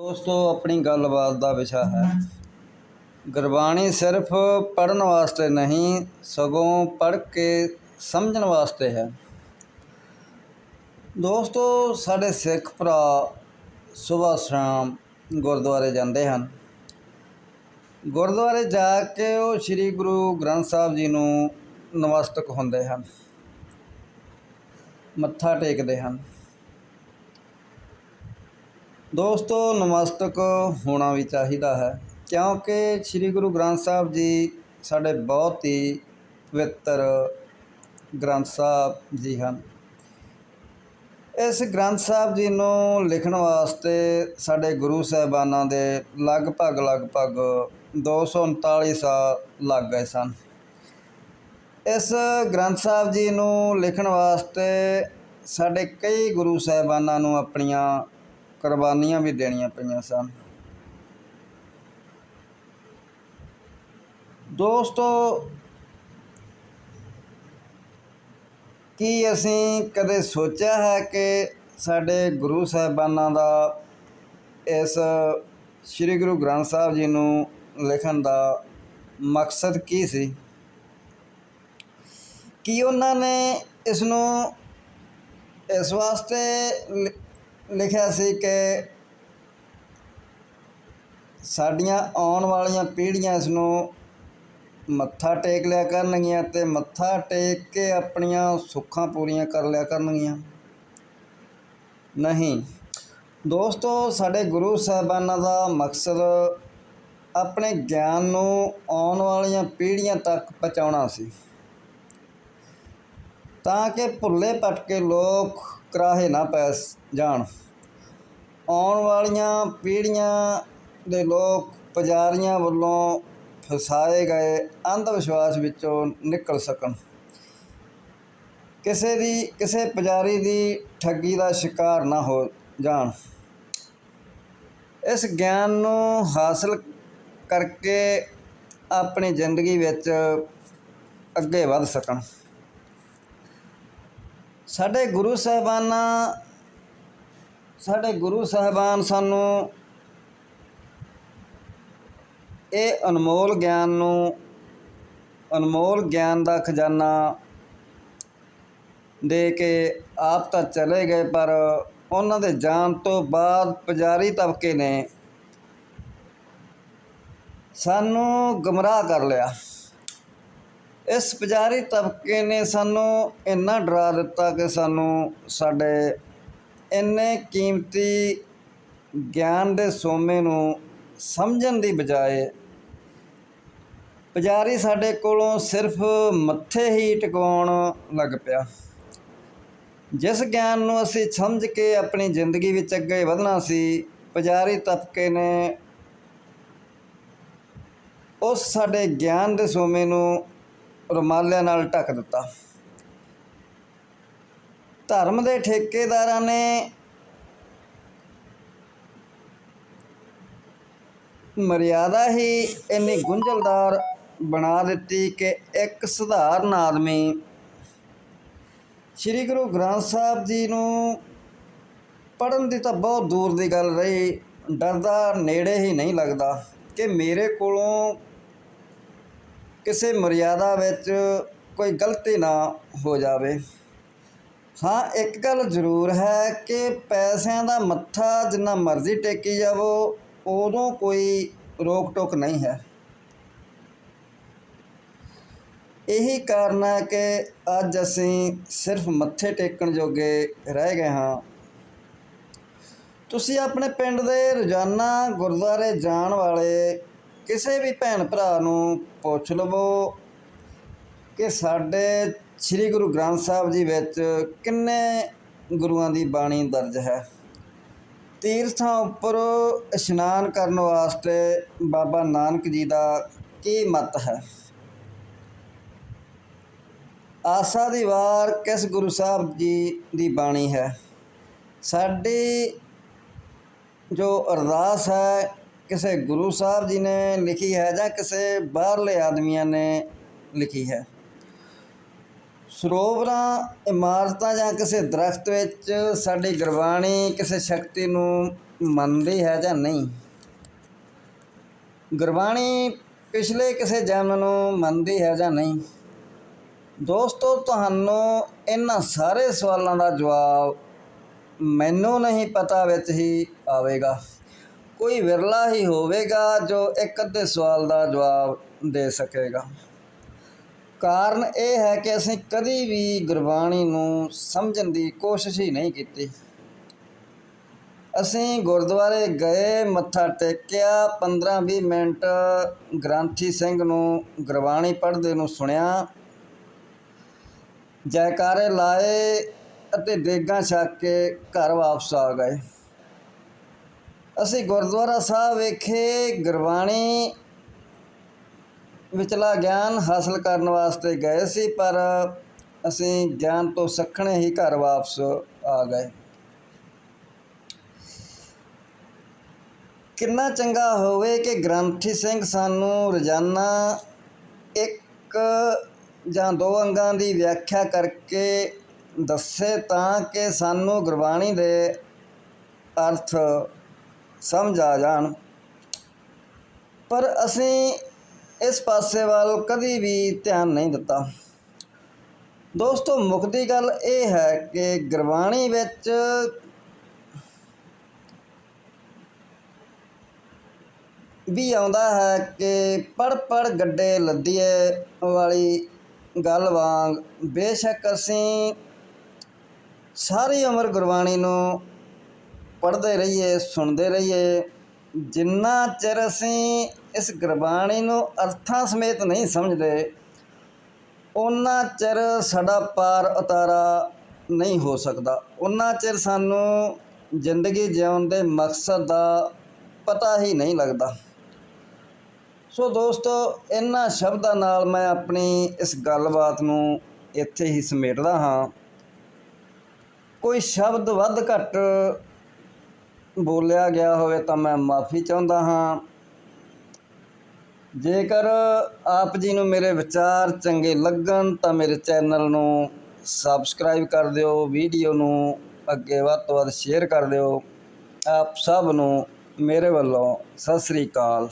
ਦੋਸਤੋ, ਆਪਣੀ ਗੱਲਬਾਤ ਦਾ ਵਿਸ਼ਾ ਹੈ। ਗੁਰਬਾਣੀ ਸਿਰਫ ਪੜਨ ਵਾਸਤੇ ਨਹੀਂ, ਸਗੋਂ ਪੜ ਕੇ ਸਮਝਣ ਵਾਸਤੇ ਹੈ। ਦੋਸਤੋ, ਸਾਡੇ ਸਿੱਖ ਭਰਾ ਸਵੇਰ ਸ਼ਾਮ ਗੁਰਦੁਆਰੇ ਜਾਂਦੇ ਹਨ। ਗੁਰਦੁਆਰੇ ਜਾ ਕੇ ਉਹ ਸ੍ਰੀ ਗੁਰੂ ਗ੍ਰੰਥ ਸਾਹਿਬ ਜੀ ਨੂੰ ਨਮਸਤਕ ਹੁੰਦੇ ਹਨ। ਮੱਥਾ ਟੇਕਦੇ ਹਨ। ਦੋਸਤੋ, ਨਮਸਤਕ ਹੋਣਾ ਵੀ ਚਾਹੀਦਾ ਹੈ ਕਿਉਂਕਿ ਸ੍ਰੀ ਗੁਰੂ ਗ੍ਰੰਥ ਸਾਹਿਬ ਜੀ ਸਾਡੇ ਬਹੁਤ ਹੀ ਪਵਿੱਤਰ ਗ੍ਰੰਥ ਸਾਹਿਬ ਜੀ ਹਨ। ਇਸ ਗ੍ਰੰਥ ਸਾਹਿਬ ਜੀ ਨੂੰ ਲਿਖਣ ਵਾਸਤੇ ਸਾਡੇ ਗੁਰੂ ਸਾਹਿਬਾਨਾਂ ਦੇ ਲਗਭਗ ਲਗਭਗ 239 ਸਾਲ ਲੱਗ ਗਏ ਸਨ। ਇਸ ਗ੍ਰੰਥ ਸਾਹਿਬ ਜੀ ਨੂੰ ਲਿਖਣ ਵਾਸਤੇ ਸਾਡੇ ਕਈ ਗੁਰੂ ਸਾਹਿਬਾਨਾਂ ਨੂੰ ਆਪਣੀਆਂ ਕੁਰਬਾਨੀਆਂ ਵੀ ਦੇਣੀਆਂ ਪਈਆਂ ਸਨ। ਦੋਸਤੋ, ਕੀ ਅਸੀਂ ਕਦੇ ਸੋਚਿਆ ਹੈ ਕਿ ਸਾਡੇ ਗੁਰੂ ਸਾਹਿਬਾਨਾਂ ਦਾ ਇਸ ਸ੍ਰੀ ਗੁਰੂ ਗ੍ਰੰਥ ਸਾਹਿਬ ਜੀ ਨੂੰ ਲਿਖਣ ਦਾ ਮਕਸਦ ਕੀ ਸੀ? ਕਿ ਉਹਨਾਂ ਨੇ ਇਸ ਨੂੰ ਇਸ ਵਾਸਤੇ ਲਿਖਿਆ ਸੀ ਕਿ ਸਾਡੀਆਂ ਆਉਣ ਵਾਲੀਆਂ ਪੀੜ੍ਹੀਆਂ ਇਸ ਨੂੰ ਮੱਥਾ ਟੇਕ ਲਿਆ ਕਰਨਗੀਆਂ ਤੇ ਮੱਥਾ ਟੇਕ ਕੇ ਆਪਣੀਆਂ ਸੁੱਖਾਂ ਪੂਰੀਆਂ ਕਰ ਲਿਆ ਕਰਨਗੀਆਂ। ਨਹੀਂ, ਦੋਸਤੋ, ਸਾਡੇ ਗੁਰੂ ਸਾਹਿਬਾਨਾਂ ਦਾ ਮਕਸਦ ਆਪਣੇ ਗਿਆਨ ਨੂੰ ਆਉਣ ਵਾਲੀਆਂ ਪੀੜ੍ਹੀਆਂ ਤੱਕ ਪਹੁੰਚਾਉਣਾ ਸੀ। ਤਾਂ ਕਿ ਭੁੱਲੇ ਭਟਕੇ ਲੋਕ ਕਰਾਹੇ ਨਾ ਪੈ ਜਾਣ। ਆਉਣ ਵਾਲੀਆਂ ਪੀੜ੍ਹੀਆਂ ਦੇ ਲੋਕ ਪੁਜਾਰੀਆਂ ਵੱਲੋਂ ਫਸਾਏ ਗਏ ਅੰਧ ਵਿਸ਼ਵਾਸ ਵਿੱਚੋਂ ਨਿਕਲ ਸਕਣ। ਕਿਸੇ ਦੀ, ਕਿਸੇ ਪੁਜਾਰੀ ਦੀ ਠੱਗੀ ਦਾ ਸ਼ਿਕਾਰ ਨਾ ਹੋ ਜਾਣ। ਇਸ ਗਿਆਨ ਨੂੰ ਹਾਸਲ ਕਰਕੇ ਆਪਣੀ ਜ਼ਿੰਦਗੀ ਵਿੱਚ ਅੱਗੇ ਵਧ ਸਕਣ। ਸਾਡੇ ਗੁਰੂ ਸਾਹਿਬਾਨਾਂ, ਸਾਡੇ ਗੁਰੂ ਸਾਹਿਬਾਨ ਸਾਨੂੰ ਇਹ ਅਨਮੋਲ ਗਿਆਨ ਨੂੰ, ਅਨਮੋਲ ਗਿਆਨ ਦਾ ਖਜ਼ਾਨਾ ਦੇ ਕੇ ਆਪ ਤਾਂ ਚਲੇ ਗਏ, ਪਰ ਉਹਨਾਂ ਦੇ ਜਾਣ ਤੋਂ ਬਾਅਦ ਪੁਜਾਰੀ ਤਬਕੇ ਨੇ ਸਾਨੂੰ ਗਮਰਾਹ ਕਰ ਲਿਆ। ਇਸ ਪੁਜਾਰੀ ਤਬਕੇ ਨੇ ਸਾਨੂੰ ਇੰਨਾ ਡਰਾ ਦਿੱਤਾ ਕਿ ਸਾਨੂੰ ਸਾਡੇ ਇੰਨੇ ਕੀਮਤੀ ਗਿਆਨ ਦੇ ਸੋਮੇ ਨੂੰ ਸਮਝਣ ਦੀ ਬਜਾਏ ਪੁਜਾਰੀ ਸਾਡੇ ਕੋਲੋਂ ਸਿਰਫ ਮੱਥੇ ਹੀ ਟਿਕਾਉਣ ਲੱਗ ਪਿਆ। ਜਿਸ ਗਿਆਨ ਨੂੰ ਅਸੀਂ ਸਮਝ ਕੇ ਆਪਣੀ ਜ਼ਿੰਦਗੀ ਵਿੱਚ ਅੱਗੇ ਵਧਣਾ ਸੀ, ਪੁਜਾਰੀ ਤਬਕੇ ਨੇ ਉਸ ਸਾਡੇ ਗਿਆਨ ਦੇ ਸੋਮੇ ਨੂੰ ਰੁਮਾਲਿਆਂ ਨਾਲ ਢੱਕ ਦਿੱਤਾ। ਧਰਮ ਦੇ ਠੇਕੇਦਾਰਾਂ ਨੇ ਮਰਿਆਦਾ ਹੀ ਇੰਨੀ ਗੁੰਝਲਦਾਰ ਬਣਾ ਦਿੱਤੀ ਕਿ ਇੱਕ ਸਧਾਰਨ ਆਦਮੀ ਸ੍ਰੀ ਗੁਰੂ ਗ੍ਰੰਥ ਸਾਹਿਬ ਜੀ ਨੂੰ ਪੜਨ ਦੀ ਤਾਂ ਬਹੁਤ ਦੂਰ ਦੀ ਗੱਲ ਰਹੀ, ਡਰਦਾ ਨੇੜੇ ਹੀ ਨਹੀਂ ਲੱਗਦਾ ਕਿ ਮੇਰੇ ਕੋਲੋਂ ਕਿਸੇ ਮਰਿਆਦਾ ਵਿੱਚ ਕੋਈ ਗਲਤੀ ਨਾ ਹੋ ਜਾਵੇ। ਹਾਂ, ਇੱਕ ਗੱਲ ਜ਼ਰੂਰ ਹੈ ਕਿ ਪੈਸਿਆਂ ਦਾ ਮੱਥਾ ਜਿੰਨਾ ਮਰਜ਼ੀ ਟੇਕੀ ਜਾਵੋ, ਉਦੋਂ ਕੋਈ ਰੋਕ ਟੋਕ ਨਹੀਂ ਹੈ। ਇਹੀ ਕਾਰਨ ਹੈ ਕਿ ਅੱਜ ਅਸੀਂ ਸਿਰਫ ਮੱਥੇ ਟੇਕਣ ਜੋਗੇ ਰਹਿ ਗਏ ਹਾਂ। ਤੁਸੀਂ ਆਪਣੇ ਪਿੰਡ ਦੇ ਰੋਜ਼ਾਨਾ ਗੁਰਦੁਆਰੇ ਜਾਣ ਵਾਲੇ ਕਿਸੇ ਵੀ ਭੈਣ ਭਰਾ ਨੂੰ ਪੁੱਛ ਲਵੋ ਕਿ ਸਾਡੇ ਸ੍ਰੀ ਗੁਰੂ ਗ੍ਰੰਥ ਸਾਹਿਬ ਜੀ ਵਿੱਚ ਕਿੰਨੇ ਗੁਰੂਆਂ ਦੀ ਬਾਣੀ ਦਰਜ ਹੈ? ਤੀਰਥਾਂ ਉੱਪਰ ਇਸ਼ਨਾਨ ਕਰਨ ਵਾਸਤੇ ਬਾਬਾ ਨਾਨਕ ਜੀ ਦਾ ਕੀ ਮਤ ਹੈ? ਆਸਾ ਦੀ ਵਾਰ ਕਿਸ ਗੁਰੂ ਸਾਹਿਬ ਜੀ ਦੀ ਬਾਣੀ ਹੈ? ਸਾਡੀ ਜੋ ਅਰਦਾਸ ਹੈ ਕਿਸੇ ਗੁਰੂ ਸਾਹਿਬ ਜੀ ਨੇ ਲਿਖੀ ਹੈ ਜਾਂ ਕਿਸੇ ਬਾਹਰਲੇ ਆਦਮੀਆਂ ਨੇ ਲਿਖੀ ਹੈ। ਸਰੋਵਰਾਂ, ਇਮਾਰਤਾਂ ਜਾਂ ਕਿਸੇ ਦਰਖਤ ਵਿੱਚ ਸਾਡੀ ਗੁਰਬਾਣੀ ਕਿਸੇ ਸ਼ਕਤੀ ਨੂੰ ਮੰਨਦੀ ਹੈ ਜਾਂ ਨਹੀਂ? ਗੁਰਬਾਣੀ ਪਿਛਲੇ ਕਿਸੇ ਜਨਮ ਨੂੰ ਮੰਨਦੀ ਹੈ ਜਾਂ ਨਹੀਂ? ਦੋਸਤੋ, ਤੁਹਾਨੂੰ ਇਹਨਾਂ ਸਾਰੇ ਸਵਾਲਾਂ ਦਾ ਜਵਾਬ ਮੈਨੂੰ ਨਹੀਂ ਪਤਾ ਵਿੱਚ ਹੀ ਆਵੇਗਾ। ਕੋਈ ਵਿਰਲਾ ਹੀ ਹੋਵੇਗਾ ਜੋ ਇੱਕ ਅੱਧੇ ਸਵਾਲ ਦਾ ਜਵਾਬ ਦੇ ਸਕੇਗਾ। ਕਾਰਨ ਇਹ ਹੈ ਕਿ ਅਸੀਂ ਕਦੀ ਵੀ ਗੁਰਬਾਣੀ ਨੂੰ ਸਮਝਣ ਦੀ ਕੋਸ਼ਿਸ਼ ਹੀ ਨਹੀਂ ਕੀਤੀ। ਅਸੀਂ ਗੁਰਦੁਆਰੇ ਗਏ, ਮੱਥਾ ਟੇਕਿਆ 15-20 ਮਿੰਟ ਗ੍ਰੰਥੀ ਸਿੰਘ ਨੂੰ, ਗੁਰਬਾਣੀ ਪੜ੍ਹਦੇ ਨੂੰ ਸੁਣਿਆ। ਜੈਕਾਰੇ ਲਾਏ ਅਤੇ ਦੇਗਾਂ ਛੱਕ ਕੇ ਘਰ ਵਾਪਸ ਆ ਗਏ। ਅਸੀਂ ਗੁਰਦੁਆਰਾ ਸਾਹਿਬ ਵਿਖੇ ਗੁਰਬਾਣੀ ਵਿਚਲਾ ਗਿਆਨ ਹਾਸਲ ਕਰਨ ਵਾਸਤੇ ਗਏ ਸੀ, ਪਰ ਅਸੀਂ ਗਿਆਨ ਤੋਂ ਸੱਖਣੇ ਹੀ ਘਰ ਵਾਪਸ ਆ ਗਏ। ਕਿੰਨਾ ਚੰਗਾ ਹੋਵੇ ਕਿ ਗ੍ਰੰਥੀ ਸਿੰਘ ਸਾਨੂੰ ਰੋਜ਼ਾਨਾ ਇੱਕ ਜਾਂ ਦੋ ਅੰਗਾਂ ਦੀ ਵਿਆਖਿਆ ਕਰਕੇ ਦੱਸੇ ਤਾਂ ਕਿ ਸਾਨੂੰ ਗੁਰਬਾਣੀ ਦੇ ਅਰਥ ਸਮਝ ਆ ਜਾਣ। ਪਰ ਅਸੀਂ ਇਸ ਪਾਸੇ ਵੱਲ ਕਦੀ ਵੀ ਧਿਆਨ ਨਹੀਂ ਦਿੱਤਾ। ਦੋਸਤੋ ਮੁੱਕਦੀ ਗੱਲ ਇਹ ਹੈ ਕਿ ਗੁਰਬਾਣੀ ਵਿੱਚ ਵੀ ਆਉਂਦਾ ਹੈ ਕਿ ਪੜ ਪੜ ਗੱਡੇ ਲੱਦੀਏ ਵਾਲੀ ਗੱਲ ਵਾਂਗ ਬੇਸ਼ੱਕ ਅਸੀਂ ਸਾਰੀ ਉਮਰ ਗੁਰਬਾਣੀ ਨੂੰ ਪੜ੍ਹਦੇ ਰਹੀਏ, ਸੁਣਦੇ ਰਹੀਏ, ਜਿੰਨਾ ਚਿਰ ਅਸੀਂ ਇਸ ਗੁਰਬਾਣੀ ਨੂੰ ਅਰਥਾਂ ਸਮੇਤ ਨਹੀਂ ਸਮਝਦੇ ਉਹਨਾਂ ਚਿਰ ਸਾਡਾ ਪਾਰ ਉਤਾਰਾ ਨਹੀਂ ਹੋ ਸਕਦਾ। ਉਹਨਾਂ ਚਿਰ ਸਾਨੂੰ ਜ਼ਿੰਦਗੀ ਜਿਉਣ ਦੇ ਮਕਸਦ ਦਾ ਪਤਾ ਹੀ ਨਹੀਂ ਲੱਗਦਾ। ਸੋ ਦੋਸਤੋ ਇਹਨਾਂ ਸ਼ਬਦਾਂ ਨਾਲ ਮੈਂ ਆਪਣੀ ਇਸ ਗੱਲਬਾਤ ਨੂੰ ਇੱਥੇ ਹੀ ਸਮੇਟਦਾ ਹਾਂ। ਕੋਈ ਸ਼ਬਦ ਵੱਧ ਘੱਟ ਬੋਲਿਆ ਗਿਆ ਹੋਵੇ ਤਾਂ ਮੈਂ ਮਾਫੀ ਚਾਹੁੰਦਾ ਹਾਂ। ਜੇਕਰ ਆਪ ਜੀ ਨੂੰ ਮੇਰੇ ਵਿਚਾਰ ਚੰਗੇ ਲੱਗਣ ਤਾਂ ਮੇਰੇ ਚੈਨਲ ਨੂੰ ਸਬਸਕ੍ਰਾਈਬ ਕਰ ਦਿਓ ਵੀਡੀਓ ਨੂੰ ਅੱਗੇ ਵੱਧ ਤੋਂ ਵੱਧ ਸ਼ੇਅਰ ਕਰ ਦਿਓ। ਆਪ ਸਭ ਨੂੰ ਮੇਰੇ ਵੱਲੋਂ ਸਤਿ ਸ੍ਰੀ ਅਕਾਲ।